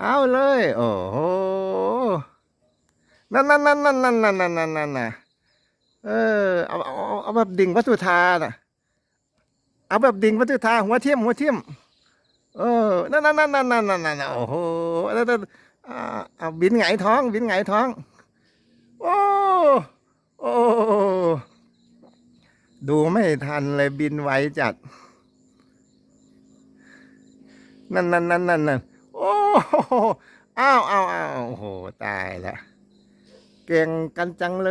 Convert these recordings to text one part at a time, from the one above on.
เอาเลย โอ้โหนั่นนั่นนั่นนั่นนั่นนั่นนั่นนั่นนั่นนะเออเอาเอาเอาแบบดิ่งวัตถุธาน่ะ เอาแบบดิ่งวัตถุธาหัวเทียมหัวเทียมเออนั่นนั่นนั่นนั่นนั่นนั่นโอ้โหแล้วแล้วอ่าเอาบินหงท้อง บินหงท้อง โอ้โอ้ดูไม่ทันเลยบินไวจัด นั่นนั่นนั่นนั่นนั่น อ้าวอ้าวอ้าวโอ้โห ตายแล้ว เก่งกันจังเล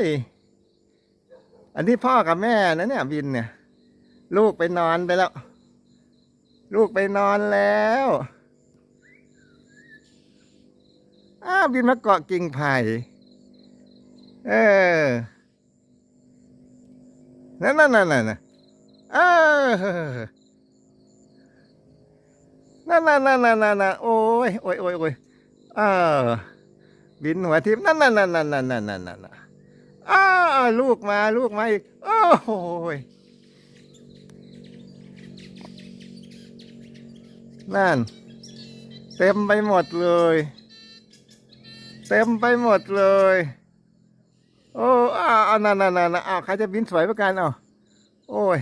ย อันนี้พ่อกับแม่นะเนี่ยบินเนี่ย ลูกไปนอนไปแล้ว ลูกไปนอนแล้วอ้าวบินมาเกาะกิ่งไผ่เออนั่นนั่นนั่นนั่นเออ นั่นนั่นนั่นนั่นนั่นโอ้ยโอ้ยโอ้ยโอ้ยเออบินหัวทิพย์นั่นนั่นนั่นนั่นนั่นนั่นนั่นนั่นอ้าลูกมาลูกมาอีกโอ้ยนั่น เต็มไปหมดเลย เต็มไปหมดเลย โอ้อ้าวนั่นนั่นนั่นอ้าวใครจะบินสวยประกันอ้าโอ้ย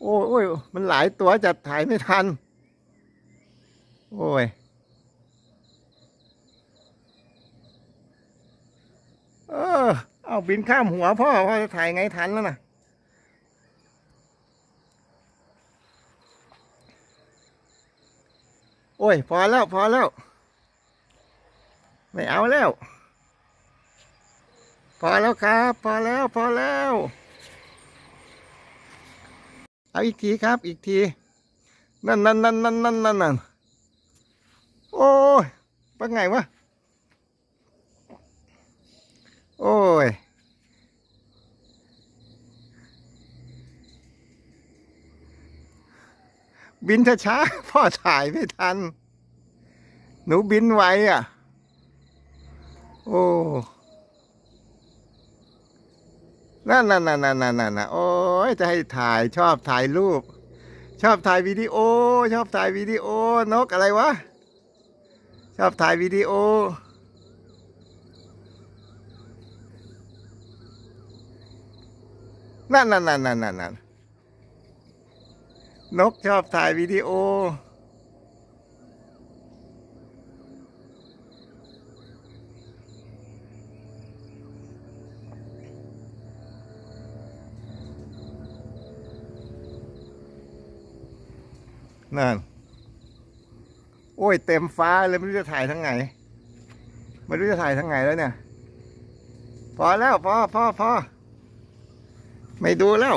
โอ้ยโอ้ยมันหลายตัวจัดถ่ายไม่ทัน โอ้ย เออ เอาบินข้ามหัวพ่อ พ่อจะถ่ายไงทันแล้วนะโอ้ย พอแล้ว พอแล้ว ไม่เอาแล้ว พอแล้วครับ พอแล้ว พอแล้ว เอาอีกทีครับ อีกที นั่นนั่นนั่นนั่นนั่นนั่นนั่น โอ้ยเป็นไงวะ โอ้ย บินช้าๆพ่อถ่ายไม่ทัน หนูบินไวอะ โอ้นั่นนั่นนั่นนั่นนั่นนั่นโอ้ยจะให้ถ่ายชอบถ่ายรูป ชอบถ่ายวิดีโอ ชอบถ่ายวิดีโอนกอะไรวะ ชอบถ่ายวิดีโอ นั่นนั่นนั่นนั่นนั่นนกชอบถ่ายวิดีโอ นั่น โอ้ยเต็มฟ้าเลยไม่รู้จะถ่ายทั้งไงไม่รู้จะถ่ายทั้งไงแล้วเนี่ย พอแล้วพอพอพอไม่ดูแล้ว